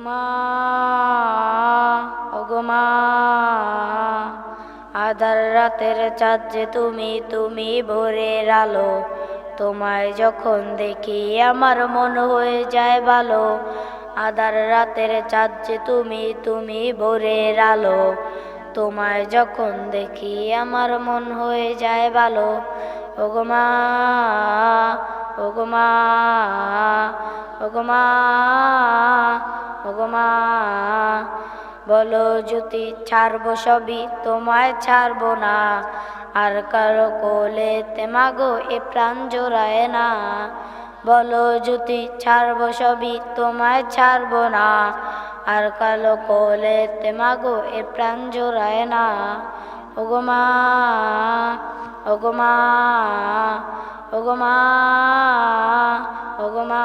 ওগমা ওগমা, আধার রাতের চাঁদ যে তুমি তুমি ভোরের আলো। তোমায় যখন দেখি আমার মন হয়ে যায় ভালো। আধার রাতের চাঁদ যে তুমি তুমি ভোরের আলো। তোমায় যখন দেখি আমার মন হয়ে যায় ভালো। ওগমা ওগমা ওগমা ওগমা বলো যদি ছাড়বো সবই, তোমায় ছাড়বো না। আর কারও কোলে তেমাগো এ প্রাণ জোড়ায় না। বলো যদি ছাড়বো সবই, তোমায় ছাড়বো না। আর কালো কোলে তেমাগো এ প্রাণ জোড়ায় না। ওগমা ওগমা ওগমা ওগমা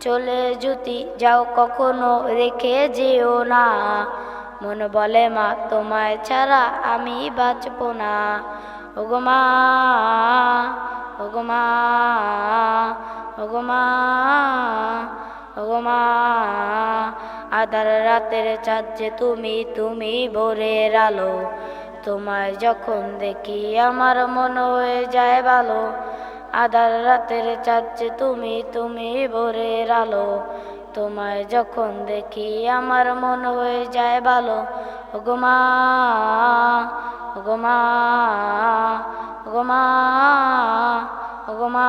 চলে যদি যাও কখনো রেখে যেও না। মন বলে, মা, তোমায় ছাড়া আমি বাঁচব না। ওগমা ওগমা ওগমা ওগমা আধার রাতের চাঁদ যে তুমি তুমি ভোরের আলো। তোমায় যখন দেখি আমার মন হয়ে যায় ভালো। আধার রাতের চাচ্ছে তুমি তুমি ভোরের আলো। তোমায় যখন দেখি আমার মন হয়ে যায় ভালো। গোমা গোমা গোমা ওগমা